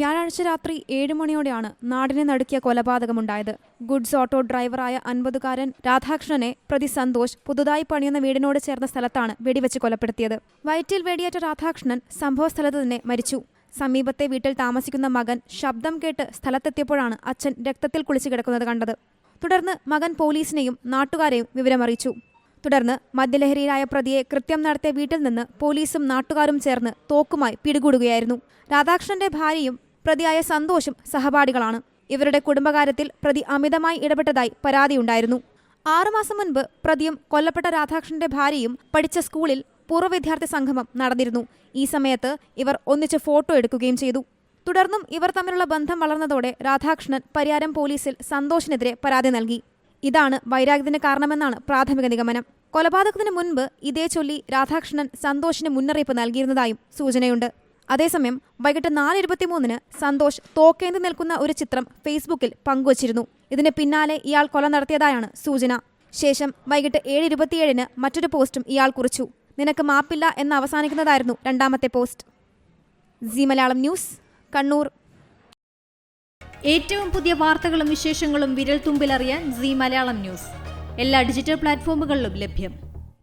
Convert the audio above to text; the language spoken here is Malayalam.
വ്യാഴാഴ്ച രാത്രി ഏഴ് മണിയോടെയാണ് നാടിനെ നടുക്കിയ കൊലപാതകമുണ്ടായത്. ഗുഡ്സ് ഓട്ടോ ഡ്രൈവറായ അൻപതുകാരൻ രാധാകൃഷ്ണനെ പ്രതി സന്തോഷ് പുതുതായി പണിയുന്ന വീടിനോട് ചേർന്ന സ്ഥലത്താണ് വെടിവെച്ച് കൊലപ്പെടുത്തിയത്. വയറ്റിൽ വെടിയേറ്റ രാധാകൃഷ്ണൻ സംഭവസ്ഥലത്ത് തന്നെ മരിച്ചു. സമീപത്തെ വീട്ടിൽ താമസിക്കുന്ന മകൻ ശബ്ദം കേട്ട് സ്ഥലത്തെത്തിയപ്പോഴാണ് അച്ഛൻ രക്തത്തിൽ കുളിച്ചു കിടക്കുന്നത് കണ്ടത്. തുടർന്ന് മകൻ പോലീസിനെയും നാട്ടുകാരെയും വിവരമറിയിച്ചു. തുടർന്ന് മദ്യലഹരിയിലായ പ്രതിയെ കൃത്യം നടത്തിയ വീട്ടിൽ നിന്ന് പോലീസും നാട്ടുകാരും ചേർന്ന് തോക്കുമായി പിടികൂടുകയായിരുന്നു. രാധാകൃഷ്ണന്റെ ഭാര്യയും പ്രതിയായ സന്തോഷും സഹപാഠികളാണ്. ഇവരുടെ കുടുംബകാര്യത്തിൽ പ്രതി അമിതമായി ഇടപെട്ടതായി പരാതിയുണ്ടായിരുന്നു. ആറുമാസം മുൻപ് പ്രതിയും കൊല്ലപ്പെട്ട രാധാകൃഷ്ണന്റെ ഭാര്യയും പഠിച്ച സ്കൂളിൽ പൂർവ വിദ്യാർത്ഥി സംഗമം നടന്നിരുന്നു. ഈ സമയത്ത് ഇവർ ഒന്നിച്ച് ഫോട്ടോ എടുക്കുകയും ചെയ്തു. തുടർന്നും ഇവർ തമ്മിലുള്ള ബന്ധം വളർന്നതോടെ രാധാകൃഷ്ണൻ പരിയാരം പോലീസിൽ സന്തോഷിനെതിരെ പരാതി നൽകി. ഇതാണ് വൈരാഗ്യത്തിന് കാരണമെന്നാണ് പ്രാഥമിക നിഗമനം. കൊലപാതകത്തിന് മുൻപ് ഇതേ ചൊല്ലി രാധാകൃഷ്ണൻ സന്തോഷിന് മുന്നറിയിപ്പ് നൽകിയിരുന്നതായും സൂചനയുണ്ട്. അതേസമയം വൈകിട്ട് നാല് ഇരുപത്തിമൂന്നിന് സന്തോഷ് തോക്കേന്തി നിൽക്കുന്ന ഒരു ചിത്രം ഫേസ്ബുക്കിൽ പങ്കുവച്ചിരുന്നു. ഇതിന് പിന്നാലെ ഇയാൾ കൊല നടത്തിയതായാണ് സൂചന. ശേഷം വൈകിട്ട് ഏഴ് ഇരുപത്തിയേഴിന് മറ്റൊരു പോസ്റ്റും ഇയാൾ കുറിച്ചു. നിനക്ക് മാപ്പില്ല എന്ന് അവസാനിക്കുന്നതായിരുന്നു രണ്ടാമത്തെ post. G Malayalam news Kannur. ഏറ്റവും പുതിയ വാർത്തകളും വിശേഷങ്ങളും വിരൽ തുമ്പിലറിയാൻ സി മലയാളം ന്യൂസ്. എല്ലാ ഡിജിറ്റൽ പ്ലാറ്റ്ഫോമുകളിലും ലഭ്യം.